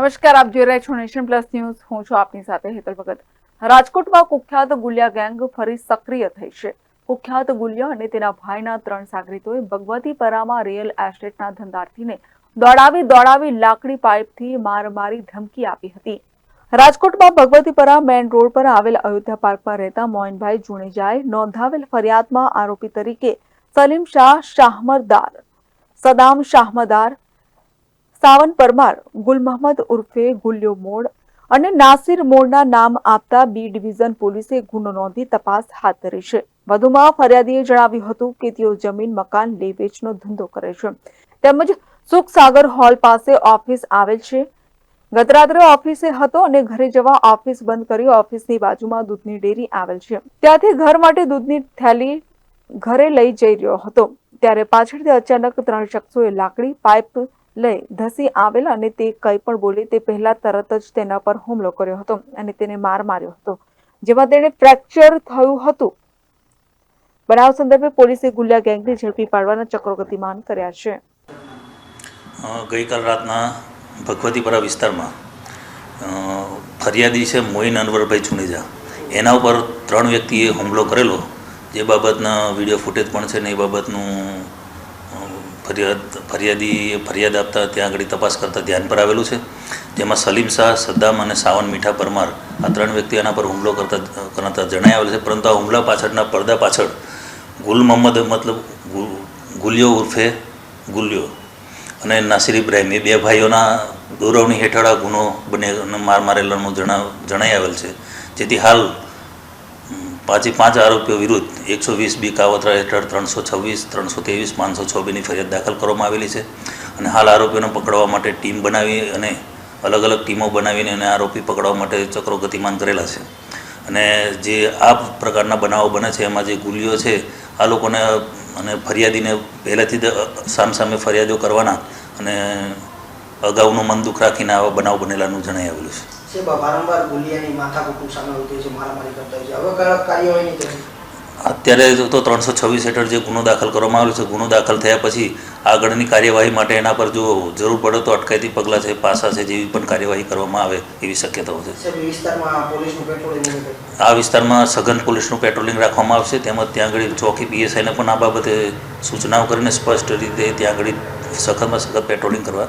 નમસ્કાર, આપ જોઈ રહ્યા છો નેશન પ્લસ ન્યૂઝ. હું છું આપની સાથે હેતલ ભગત. રાજકોટમાં કુખ્યાત ગુલિયા ગેંગ ફરી સક્રિય થઈ છે. કુખ્યાત ગુલિયા અને તેના ભાઈના ત્રણ સાગરીતોએ ભગવતીપરામાં રિયલ એસ્ટેટના ધંધાર્થીને દોડાવી દોડાવી લાકડી પાઇપથી માર મારી ધમકી આપી હતી. રાજકોટમાં ભગવતીપરા મેઇન રોડ પર આવેલ અયોધ્યા પાર્કમાં રહેતા મોઇનભાઈ જુણેજાએ નોંધાવેલ ફરિયાદમાં આરોપી તરીકે સલીમ શાહ શાહમરદાર સદામ શાહમદાર સાવન પરમાર, ગુલ મહમદ ઉર્ફે ગુલ્યો મોડ અને નાસિર મોડના નામ આપતા બી ડિવિઝન પોલીસે ગુનો નોંધી તપાસ હાથ ધરી છે. વધુમાં ફરિયાદીએ જણાવ્યું હતું કે તેઓ જમીન, મકાન, લે, વેચનો ધંધો કરે છે. તેમજ સુખસાગર હોલ પાસે ઓફિસ આવેલ છે. ગતરાત્રે ઓફિસે હતો અને ઘરે જવા ઓફિસ બંધ કરી ઓફિસની બાજુમાં દૂધની ડેરી આવેલ છે. ત્યાંથી ઘર માટે દૂધની થેલી ઘરે લઈ જઈ રહ્યો હતો. ત્યારે પાછળથી અચાનક ત્રણ શખ્સોએ લાકડી, પાઇપ લઈ ધસી આવેલા અને તે કંઈ પણ બોલે તે પહેલાં તરત જ તેના પર હુમલો કર્યો હતો અને તેને માર માર્યો હતો. જેમાં તેને ફ્રેક્ચર થયું હતું. બનાવ સંદર્ભે પોલીસે ગુલિયા ગેંગને ઝડપી પાડવાના ચક્રો ગતિમાન કર્યા છે. ગઈકાલ રાતના ભગવતીપરા વિસ્તારમાં ફરિયાદી છે મોઇન અનવરભાઈ ચુનેજા. એના ઉપર ત્રણ વ્યક્તિએ હુમલો કરેલો. જે બાબતના વીડિયો ફૂટેજ પણ છે ને એ બાબતનું ફરિયાદ, ફરિયાદી, ફરિયાદ આપતા ત્યાં આગળ તપાસ કરતાં ધ્યાન પર આવેલું છે. જેમાં સલીમ શાહ, સદ્દામ અને સાવન મીઠા પરમાર આ ત્રણ વ્યક્તિ એના પર હુમલો કરતા કરતા જણાઈ આવેલ છે. પરંતુ આ હુમલા પાછળના પડદા પાછળ ગુલ મોહમ્મદ, મતલબ ગુલિયો ઉર્ફે ગુલિયો અને નાસિર ઇબ્રાહિમ, એ બે ભાઈઓના દોરવણી હેઠળ આ ગુનો બને માર મારેલાનું જણા, જણાઈ આવેલ છે. જેથી હાલ પાંચે પાંચ આરોપીઓ વિરુદ્ધ એકસો વીસ બી કાવતરા હેઠળ ત્રણસો છવ્વીસ, ત્રણસો ત્રેવીસ, પાંચસો છબીની બીની ફરિયાદ દાખલ કરવામાં આવેલી છે. અને હાલ આરોપીઓને પકડવા માટે ટીમ બનાવી અને અલગ અલગ ટીમો બનાવીને અને આરોપી પકડવા માટે ચક્રો ગતિમાન કરેલા છે. અને જે આ પ્રકારના બનાવો બને છે, એમાં જે ગુલીઓ છે, આ લોકોને અને ફરિયાદીને પહેલેથી જ સામસામે ફરિયાદો કરવાના અને અગાઉનું મન દુઃખ રાખીને આવા બનાવ બનેલાનું જણાઈ આવેલું છે. વારંવાર ગુલિયાની માથાકૂટનું સામે આવતી છે મારામારી કરતા છે. હવે કયા કાર્યવાહીની અત્યારે તો ત્રણસો છવ્વીસ હેઠળ જે ગુનો દાખલ કરવામાં આવેલો છે ગુનો દાખલ થયા પછી આગળની કાર્યવાહી માટે એના પર જો જરૂર પડે તો અટકાયતી પગલાં છે પાસા છે જેવી પણ કાર્યવાહી કરવામાં આવે એવી શક્યતાઓ છે. આ વિસ્તારમાં સઘન પોલીસનું પેટ્રોલિંગ રાખવામાં આવશે તેમજ ત્યાં આગળ ચોકી પીએસઆઈને પણ આ બાબતે સૂચનાઓ કરીને સ્પષ્ટ રીતે ત્યાં આગળ સખતમાં સખત પેટ્રોલિંગ કરવા